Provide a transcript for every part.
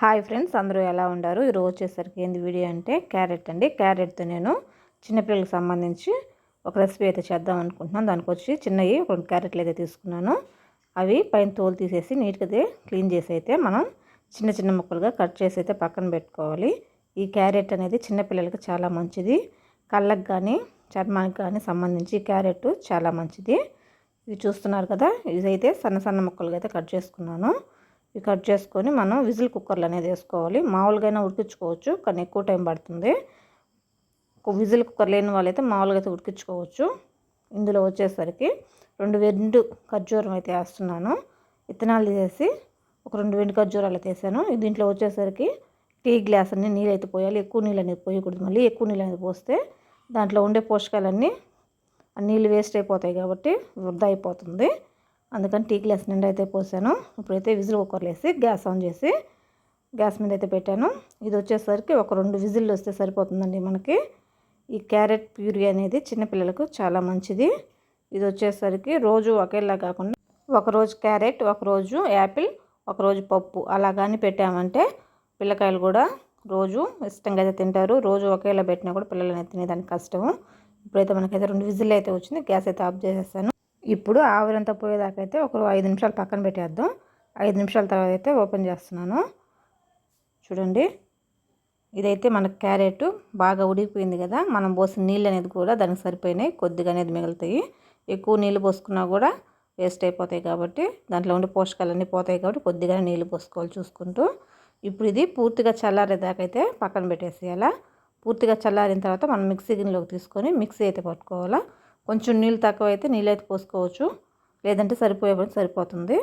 Hi friends అందరూ ఎలా ఉన్నారు? ఈరోజు వచ్చేసరికి ఏంది వీడియో అంటే క్యారెట్ అండి. క్యారెట్తో నేను చిన్నపిల్లలకు సంబంధించి ఒక రెసిపీ అయితే చేద్దాం అనుకుంటున్నాను. దానికి వచ్చి చిన్నవి రెండు క్యారెట్లు అయితే తీసుకున్నాను. అవి పైన తోలు తీసేసి నీట్గా క్లీన్ చేసి అయితే మనం చిన్న చిన్న ముక్కలుగా కట్ చేసి అయితే పక్కన పెట్టుకోవాలి. ఈ క్యారెట్ అనేది చిన్నపిల్లలకి చాలా మంచిది. కళ్ళకు కానీ చర్మానికి కానీ సంబంధించి క్యారెట్ చాలా మంచిది. ఇది చూస్తున్నారు కదా? ఇదైతే సన్న సన్న ముక్కలుగా అయితే కట్ చేసుకున్నాను. కట్ చేసుకొని మనం విజిల్ కుక్కర్లు అనేది వేసుకోవాలి. మామూలుగా అయినా ఉడికించుకోవచ్చు కానీ ఎక్కువ టైం పడుతుంది. విజిల్ కుక్కర్ లేని వాళ్ళైతే మామూలుగా అయితే ఉడికించుకోవచ్చు. ఇందులో వచ్చేసరికి రెండు వెండు ఖర్జూరం అయితే వేస్తున్నాను. విత్తనాలు తీసేసి ఒక రెండు వెండు ఖర్జూరాలు తీసాను వేసాను. దీంట్లో వచ్చేసరికి టీ గ్లాస్ అన్ని నీళ్ళు అయితే పోయాలి. ఎక్కువ నీళ్ళు అనేది పోయకూడదు మళ్ళీ. ఎక్కువ నీళ్ళు అనేది పోస్తే దాంట్లో ఉండే పోషకాలన్నీ నీళ్ళు వేస్ట్ అయిపోతాయి కాబట్టి వృధా అయిపోతుంది. అందుకని టీ గ్లాస్ నిండా అయితే పోసాను. ఇప్పుడైతే విజిల్ ఒకరు వేసి గ్యాస్ ఆన్ చేసి గ్యాస్ మీద అయితే పెట్టాను. ఇది వచ్చేసరికి ఒక రెండు విజిల్లు వస్తే సరిపోతుందండి మనకి. ఈ క్యారెట్ ప్యూరీ అనేది చిన్నపిల్లలకు చాలా మంచిది. ఇది వచ్చేసరికి రోజు ఒకేలా కాకుండా ఒకరోజు క్యారెట్ ఒకరోజు యాపిల్ ఒకరోజు పప్పు అలా కానీ పెట్టామంటే పిల్లకాయలు కూడా రోజు ఇష్టంగా అయితే తింటారు. రోజు ఒకేలా పెట్టినా కూడా పిల్లలని తినేదానికి కష్టము. ఇప్పుడైతే మనకైతే రెండు విజిల్ అయితే వచ్చింది. గ్యాస్ అయితే ఆఫ్ చేసేసాను. ఇప్పుడు ఆవిరంతా పోయేదాకా అయితే ఒక ఐదు నిమిషాలు పక్కన పెట్టేద్దాం. ఐదు నిమిషాల తర్వాత అయితే ఓపెన్ చేస్తున్నాను. చూడండి. ఇదైతే మన క్యారెట్ బాగా ఉడికిపోయింది కదా మనం పోసిన నీళ్ళు అనేది కూడా దానికి సరిపోయినాయి కొద్దిగా అనేది మిగులుతాయి. ఎక్కువ నీళ్ళు పోసుకున్నా కూడా వేస్ట్ అయిపోతాయి కాబట్టి దాంట్లో ఉండే పోషకాలన్నీ పోతాయి కాబట్టి కొద్దిగా నీళ్ళు పోసుకోవాలి చూసుకుంటూ. ఇప్పుడు ఇది పూర్తిగా చల్లారేదాకా అయితే పక్కన పెట్టేసేయాలా. పూర్తిగా చల్లారిన తర్వాత మనం మిక్సీ గిన్నెలోకి తీసుకొని మిక్సీ అయితే పట్టుకోవాలా. కొంచెం నీళ్ళు తక్కువ అయితే నీళ్ళు అయితే పోసుకోవచ్చు. లేదంటే సరిపోయే సరిపోతుంది.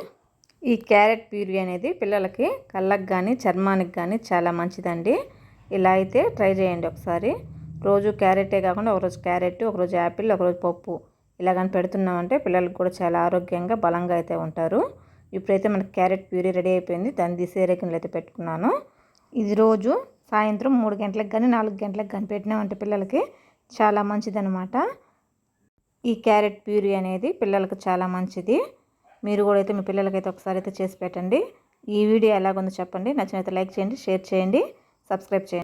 ఈ క్యారెట్ ప్యూరీ అనేది పిల్లలకి కళ్ళకు కానీ చర్మానికి కానీ చాలా మంచిదండి. ఇలా అయితే ట్రై చేయండి ఒకసారి. రోజు క్యారెటే కాకుండా ఒకరోజు క్యారెట్ ఒకరోజు యాపిల్ ఒకరోజు పప్పు ఇలా కానీ పెడుతున్నామంటే పిల్లలకు కూడా చాలా ఆరోగ్యంగా బలంగా అయితే ఉంటారు. ఇప్పుడైతే మనకి క్యారెట్ ప్యూరీ రెడీ అయిపోయింది. దాన్ని తీసే రేకిన్లు అయితే పెట్టుకున్నాను. ఇది రోజు సాయంత్రం మూడు గంటలకు కానీ నాలుగు గంటలకు కానీ పెట్టినామంటే పిల్లలకి చాలా మంచిదనమాట ఈ క్యారెట్ ప్యూరీ అనేది పిల్లలకు చాలా మంచిది. మీరు కూడా అయితే మీ పిల్లలకైతే ఒకసారి అయితే చేసి పెట్టండి. ఈ వీడియో ఎలాగుందో చెప్పండి. నచ్చినైతే లైక్ చేయండి షేర్ చేయండి సబ్స్క్రైబ్ చేయండి.